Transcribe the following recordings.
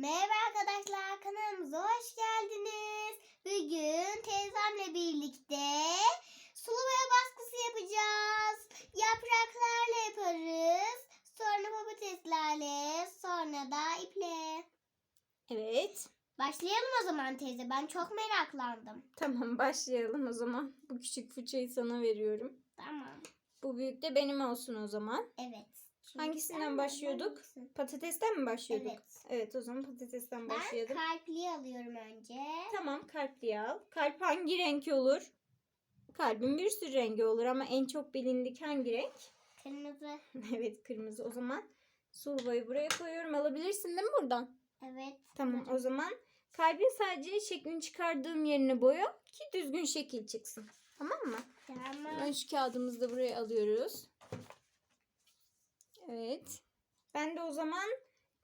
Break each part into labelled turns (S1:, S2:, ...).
S1: Merhaba arkadaşlar kanalımıza hoş geldiniz. Bugün teyzemle birlikte sulu boya baskısı yapacağız. Yapraklarla yaparız. Sonra patateslerle, sonra da iple.
S2: Evet.
S1: Başlayalım o zaman teyze. Ben çok meraklandım.
S2: Tamam başlayalım o zaman. Bu küçük fırçayı sana veriyorum.
S1: Tamam.
S2: Bu büyük de benim olsun o zaman.
S1: Evet. Çünkü
S2: Hangisinden başlıyorduk? Patatesten mi başlıyorduk?
S1: Evet.
S2: Evet o zaman patatesten
S1: Ben
S2: başlayalım.
S1: kalpli alıyorum önce.
S2: Tamam kalpli al. Kalp hangi renk olur? Kalbin bir sürü rengi olur ama en çok bilindik hangi renk?
S1: Kırmızı.
S2: evet kırmızı. O zaman sulbayı buraya koyuyorum. Alabilirsin değil mi buradan?
S1: Evet.
S2: Tamam o zaman kalbin sadece şeklini çıkardığım yerini boya ki düzgün şekil çıksın. Tamam mı?
S1: Tamam.
S2: Şu kağıdımızı da buraya alıyoruz. Evet. Ben de o zaman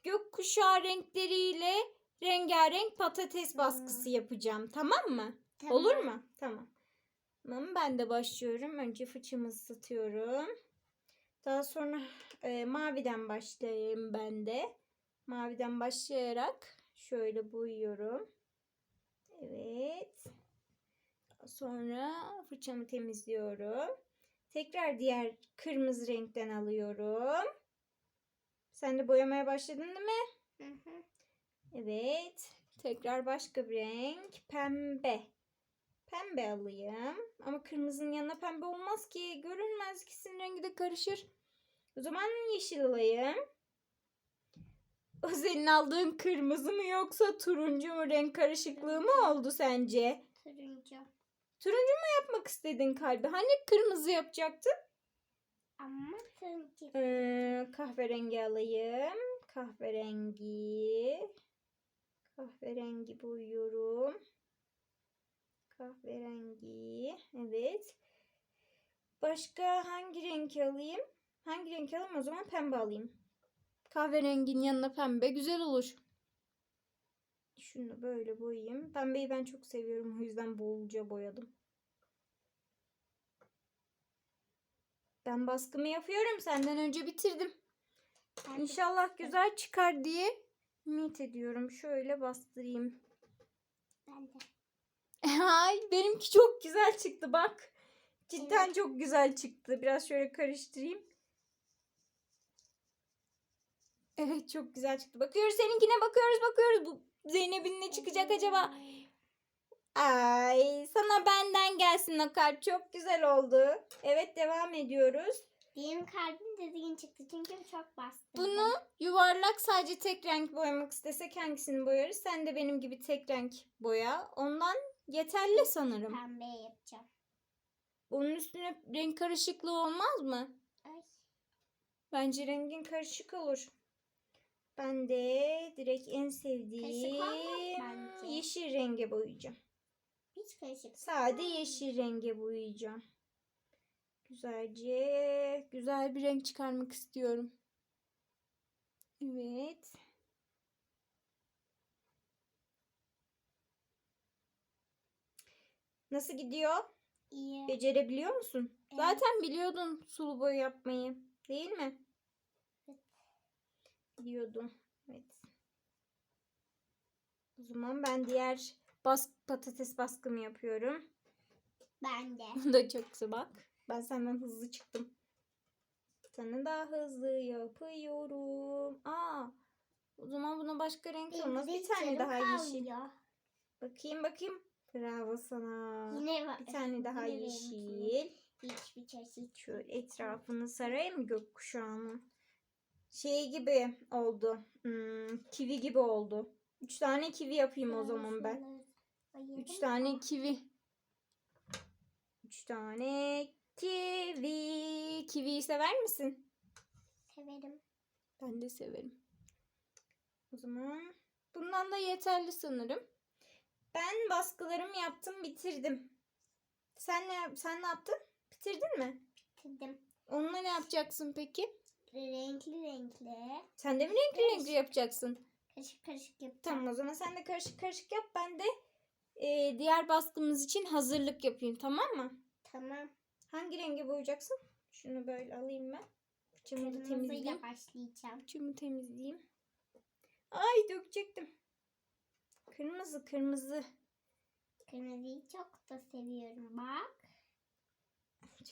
S2: gökkuşağı renkleriyle rengarenk patates baskısı yapacağım. Tamam mı?
S1: Tamam.
S2: Olur mu? Tamam. Tamam ben de başlıyorum. Önce fıçımı ısıtıyorum. Daha sonra e, maviden başlayayım ben de. Maviden başlayarak şöyle boyuyorum. Evet. Sonra fırçamı temizliyorum. Tekrar diğer kırmızı renkten alıyorum. Sen de boyamaya başladın değil mi?
S1: Hı hı.
S2: Evet. Tekrar başka bir renk. Pembe. Pembe alayım. Ama kırmızının yanına pembe olmaz ki. Görünmez. İkisinin rengi de karışır. O zaman yeşil alayım. O senin aldığın kırmızı mı yoksa turuncu mu renk karışıklığı mı oldu sence?
S1: Turuncu.
S2: Turuncu mu yapmak istedin kalbi? Hani kırmızı yapacaktın?
S1: Ama turuncu.
S2: Ee, kahverengi alayım. Kahverengi. Kahverengi boyuyorum. Kahverengi. Evet. Başka hangi renk alayım? Hangi renk alayım? O zaman pembe alayım. Kahverenginin yanına pembe güzel olur. Şunu böyle boyayayım. Pembeyi ben çok seviyorum. O yüzden bolca boyadım. Ben baskımı yapıyorum. Senden önce bitirdim. İnşallah güzel çıkar diye ümit ediyorum. Şöyle bastırayım.
S1: Ben de.
S2: Ay benimki çok güzel çıktı bak. Cidden çok güzel çıktı. Biraz şöyle karıştırayım. Evet çok güzel çıktı. Bakıyoruz seninkine bakıyoruz bakıyoruz. Bu Zeynep'in ne çıkacak acaba? Ay sana benden gelsin o kalp. Çok güzel oldu. Evet devam ediyoruz.
S1: Benim kalbim düzgün çıktı çünkü çok bastırdım.
S2: Bunu yuvarlak sadece tek renk boyamak istesek hangisini boyarız? Sen de benim gibi tek renk boya. Ondan yeterli sanırım.
S1: pembe yapacağım.
S2: Bunun üstüne renk karışıklığı olmaz mı?
S1: Ay.
S2: Bence rengin karışık olur. Ben de direkt en sevdiğim yeşil renge boyayacağım.
S1: Hiç karışık.
S2: Sade yeşil renge boyayacağım. Güzelce güzel bir renk çıkarmak istiyorum. Evet. Nasıl gidiyor?
S1: İyi.
S2: Becerebiliyor musun?
S1: Evet.
S2: Zaten biliyordun sulu boya yapmayı. Değil mi?
S1: Evet.
S2: Biliyordum. Evet. O zaman ben diğer bas patates baskımı yapıyorum.
S1: Ben de.
S2: Bu da çok güzel bak. Ben senden hızlı çıktım. Sana daha hızlı yapıyorum. Aa, o zaman buna başka renk
S1: Benim
S2: olmaz. Bir tane daha yeşil. Bakayım bakayım. Bravo sana.
S1: Yine var.
S2: Bir tane daha
S1: Yine
S2: yeşil.
S1: Hiçbir çeşit.
S2: Şöyle etrafını sarayım gökkuşağını. Şey gibi oldu. Hmm, kivi gibi oldu. Üç tane kivi yapayım o zaman ben. Üç tane kivi. Üç tane kivi. Kiviyi sever misin?
S1: Severim.
S2: Ben de severim. O zaman bundan da yeterli sanırım. Ben baskılarımı yaptım, bitirdim. Sen ne sen ne yaptın? Bitirdin mi?
S1: Bitirdim.
S2: Onunla ne yapacaksın peki?
S1: Renkli renkli.
S2: Sen de mi renkli
S1: Evet.
S2: renkli yapacaksın?
S1: Karışık karışık yapacağım.
S2: Tamam o zaman sen de karışık karışık yap. Ben de e, diğer baskımız için hazırlık yapayım tamam mı?
S1: Tamam.
S2: Hangi rengi boyayacaksın? Şunu böyle alayım ben. Fıçımı da temizleyeyim.
S1: Başlayacağım.
S2: Fıçımı temizleyeyim. Ay dökecektim. Kırmızı kırmızı.
S1: Kırmızıyı çok da seviyorum bak.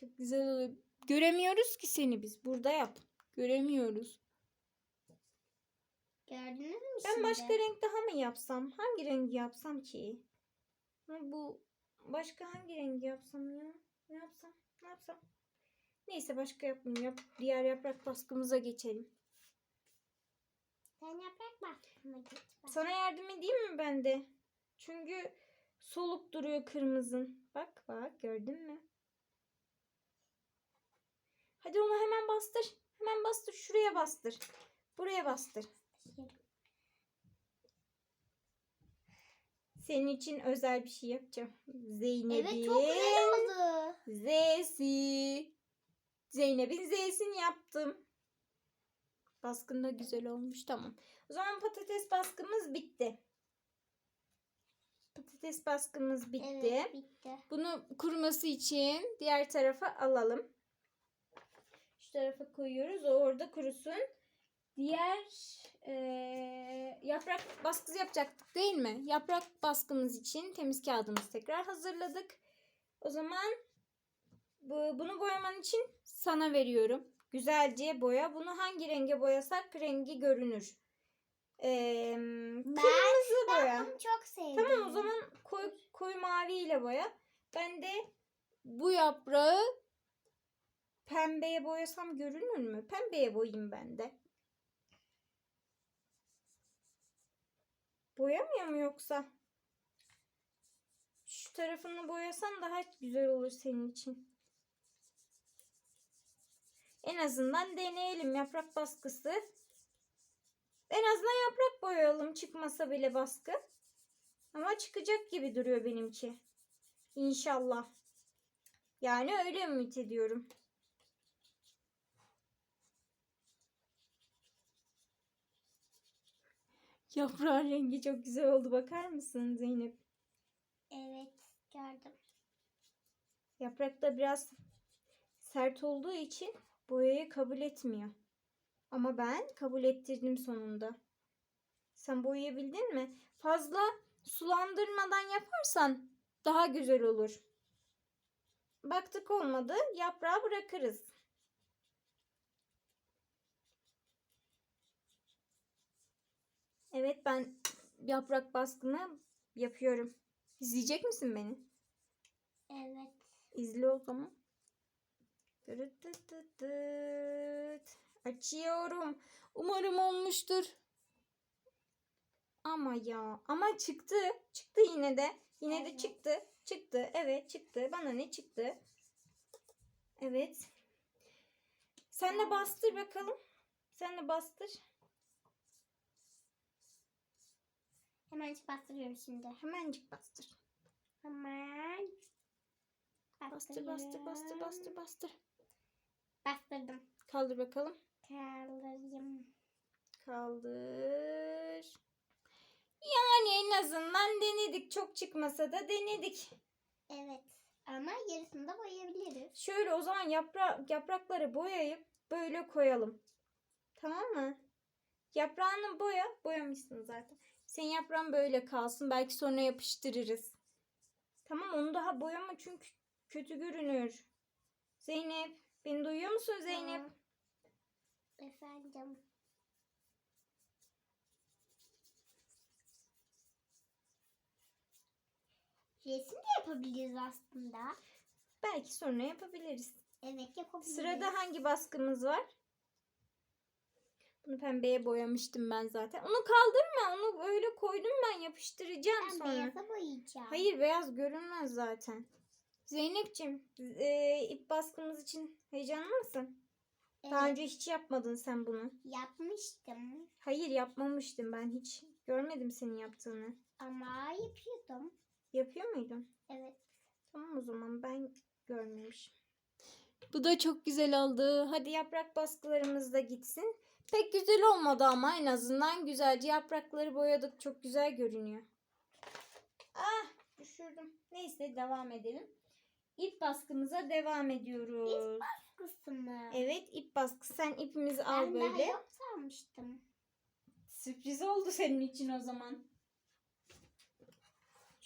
S2: Çok güzel oluyor. Göremiyoruz ki seni biz. Burada yap. Göremiyoruz.
S1: Gördünüz mü
S2: Ben
S1: şimdi?
S2: başka renk daha mı yapsam? Hangi rengi yapsam ki? Bu başka hangi rengi yapsam ya? Ne yapsam? Ne yapsam? Neyse başka yapmayayım. Yap, diğer yaprak baskımıza geçelim.
S1: Sen yaprak baskısına geç bak.
S2: Sana yardım edeyim mi ben de? Çünkü soluk duruyor kırmızın. Bak bak gördün mü? Hadi onu hemen bastır. Hemen bastır. Şuraya bastır. Buraya bastır. Senin için özel bir şey yapacağım. Zeynep'in
S1: Evet çok güzel oldu.
S2: Z'si. Zeynep'in Z'sini yaptım. Baskın da güzel olmuş. Tamam. O zaman patates baskımız bitti. Patates baskımız bitti.
S1: Evet bitti.
S2: Bunu kuruması için diğer tarafa alalım. Tarafa koyuyoruz. O orada kurusun. Diğer eee, yaprak baskısı yapacaktık değil mi? Yaprak baskımız için temiz kağıdımızı tekrar hazırladık. O zaman bu, bunu boyaman için sana veriyorum. Güzelce boya. Bunu hangi renge boyasak rengi görünür. Eee, kırmızı boya.
S1: Ben bunu çok sevdim.
S2: Tamam o zaman koyu, koyu mavi ile boya. Ben de bu yaprağı pembeye boyasam görünür mü? Pembeye boyayayım ben de. Boyamıyor mu yoksa? Şu tarafını boyasan daha güzel olur senin için. En azından deneyelim yaprak baskısı. En azından yaprak boyayalım çıkmasa bile baskı. Ama çıkacak gibi duruyor benimki. İnşallah. Yani öyle ümit ediyorum. Yaprağın rengi çok güzel oldu. Bakar mısın Zeynep?
S1: Evet gördüm.
S2: Yaprak da biraz sert olduğu için boyayı kabul etmiyor. Ama ben kabul ettirdim sonunda. Sen boyayabildin mi? Fazla sulandırmadan yaparsan daha güzel olur. Baktık olmadı, yaprağı bırakırız. Evet ben yaprak baskımı yapıyorum. İzleyecek misin beni?
S1: Evet.
S2: İzle o zaman. Açıyorum. Umarım olmuştur. Ama ya. Ama çıktı. Çıktı yine de. Yine de
S1: Evet.
S2: çıktı. Çıktı. Evet çıktı. Bana ne çıktı? Evet. Sen de bastır bakalım. Sen de bastır.
S1: Hemen bastırıyorum şimdi.
S2: Hemencik bastır.
S1: Hemen.
S2: Bastır bastır bastır bastır bastır.
S1: Bastırdım.
S2: Kaldır bakalım.
S1: Kaldırayım.
S2: Kaldır. Yani en azından denedik. Çok çıkmasa da denedik.
S1: Evet. Ama yarısını da boyayabiliriz.
S2: Şöyle o zaman yapra yaprakları boyayıp böyle koyalım. Tamam mı? Yaprağını boya. Boyamışsın zaten. Senin yaprağın böyle kalsın. Belki sonra yapıştırırız. Tamam onu daha boyama çünkü kötü görünür. Zeynep. Beni duyuyor musun Zeynep?
S1: Tamam. Efendim. Resim de yapabiliriz aslında.
S2: Belki sonra yapabiliriz.
S1: Evet yapabiliriz.
S2: Sırada hangi baskımız var? Bunu pembeye boyamıştım ben zaten. Onu kaldırma. Onu öyle koydum ben yapıştıracağım
S1: ben
S2: sonra.
S1: beyaza boyayacağım.
S2: Hayır beyaz görünmez zaten. Zeynep'ciğim e, ip baskımız için heyecanlı mısın? Daha
S1: Evet,
S2: önce hiç yapmadın sen bunu.
S1: yapmıştım
S2: Hayır yapmamıştım ben hiç. Görmedim senin yaptığını.
S1: ama yapıyordum.
S2: Yapıyor muydun?
S1: Evet.
S2: Tamam o zaman ben görmemişim. Bu da çok güzel oldu. Hadi yaprak baskılarımız da gitsin. Pek güzel olmadı ama en azından güzelce yaprakları boyadık. Çok güzel görünüyor. Ah düşürdüm. Neyse devam edelim. İp baskımıza devam ediyoruz.
S1: Kısmı.
S2: Evet ip baskı. Sen ipimizi al
S1: ben
S2: böyle.
S1: daha yok sanmıştım.
S2: Sürpriz oldu senin için o zaman.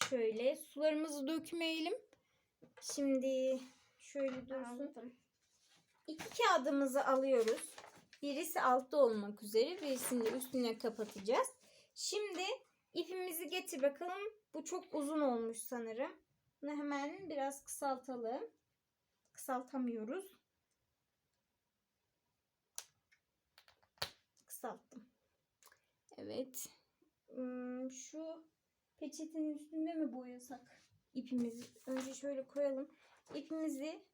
S2: Şöyle sularımızı dökmeyelim. Şimdi şöyle dursun.
S1: Aldım.
S2: İki kağıdımızı alıyoruz. Birisi altta olmak üzere, birisini de üstüne kapatacağız. Şimdi ipimizi getir bakalım. Bu çok uzun olmuş sanırım. Bunu hemen biraz kısaltalım. Kısaltamıyoruz. Kısalttım. Evet. Hmm, Şu peçetenin üstünde mi boyasak ipimizi? Önce şöyle koyalım. İpimizi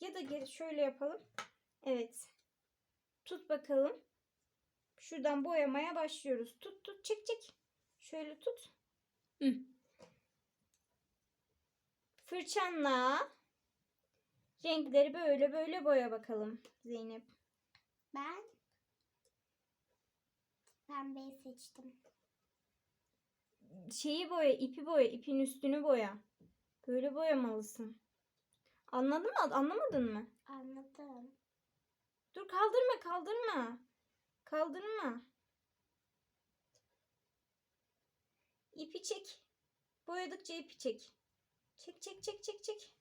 S2: ya da şöyle yapalım. Evet. Tut bakalım. Şuradan boyamaya başlıyoruz. Tut tut çek çek. Şöyle tut. Hı. Fırçanla renkleri böyle böyle boya bakalım Zeynep.
S1: Ben pembeyi seçtim.
S2: Şeyi boya, ipi boya, ipin üstünü boya. Böyle boyamalısın. Anladın mı? Anlamadın mı?
S1: Anladım.
S2: Dur kaldırma kaldırma. Kaldırma. İpi çek. Boyadıkça ipi çek. Çek çek çek çek çek.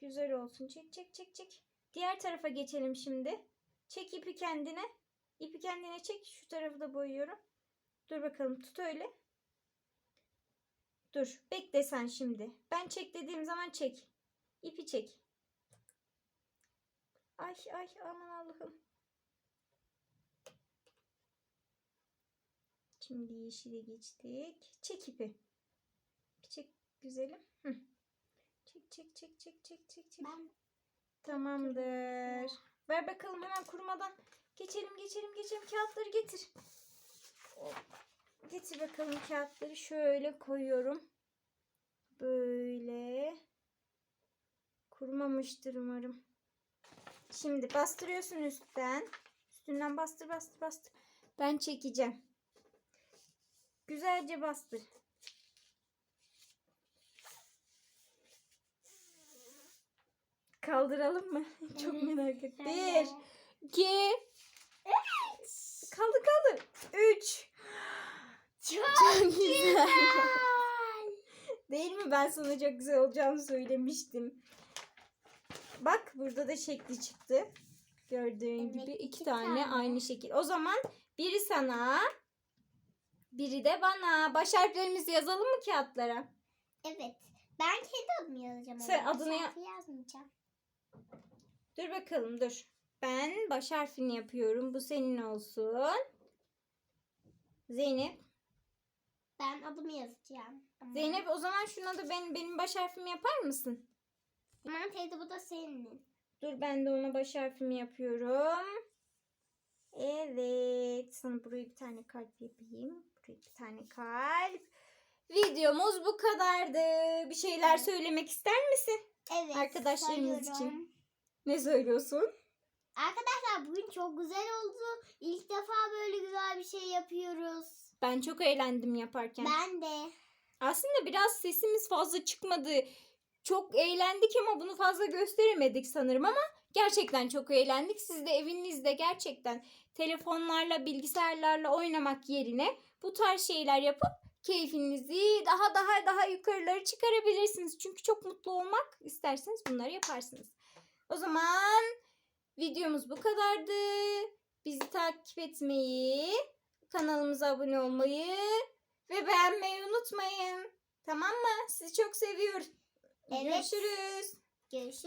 S2: Güzel olsun. Çek çek çek çek. Diğer tarafa geçelim şimdi. Çek ipi kendine. İpi kendine çek. Şu tarafı da boyuyorum. Dur bakalım tut öyle. Dur. Bekle sen şimdi. Ben çek dediğim zaman çek. İpi çek. Ay ay aman Allah'ım. Şimdi yeşile geçtik. Çek ipi. Çek güzelim. Hı. Çek çek çek çek çek çek çek.
S1: Ben
S2: Tamamdır. Ver bakalım hemen kurumadan. Geçelim geçelim geçelim kağıtları getir. Hop. Getir bakalım kağıtları şöyle koyuyorum. Böyle. Kurumamıştır umarım. Şimdi bastırıyorsun üstten. Üstünden bastır bastır bastır. Ben çekeceğim. Güzelce bastır. Kaldıralım mı? Çok merak ettim. Bir, iki, kaldı kaldı. Üç.
S1: Çok
S2: güzel. Değil mi? Ben sana çok güzel olacağını söylemiştim. Bak burada da şekli çıktı. Gördüğün
S1: Evet,
S2: gibi iki,
S1: iki
S2: tane,
S1: tane.
S2: aynı şekil. O zaman biri sana, biri de bana. Baş harflerimizi yazalım mı kağıtlara?
S1: Evet. Ben kendi adımı yazacağım.
S2: Sen adını ya-
S1: yazmayacağım.
S2: Dur bakalım dur. Ben baş harfini yapıyorum. Bu senin olsun. Zeynep.
S1: Ben adımı yazacağım.
S2: Zeynep o zaman şuna da ben, benim baş harfimi yapar mısın?
S1: Aman teyze bu da senin.
S2: Dur ben de ona baş harfimi yapıyorum. Evet. Sana buraya bir tane kalp yapayım. Buraya bir tane kalp. Videomuz bu kadardı. Bir şeyler söylemek ister misin?
S1: Evet.
S2: Arkadaşlarımız için. Ne söylüyorsun?
S1: Arkadaşlar bugün çok güzel oldu. İlk defa böyle güzel bir şey yapıyoruz.
S2: Ben çok eğlendim yaparken.
S1: Ben de.
S2: Aslında biraz sesimiz fazla çıkmadı. Çok eğlendik ama bunu fazla gösteremedik sanırım ama gerçekten çok eğlendik. Siz de evinizde gerçekten telefonlarla, bilgisayarlarla oynamak yerine bu tarz şeyler yapıp keyfinizi daha daha daha yukarıları çıkarabilirsiniz. Çünkü çok mutlu olmak isterseniz bunları yaparsınız. O zaman videomuz bu kadardı. Bizi takip etmeyi, kanalımıza abone olmayı ve beğenmeyi unutmayın. Tamam mı? Sizi çok seviyoruz.
S1: Evet.
S2: Görüşürüz.
S1: Görüşürüz.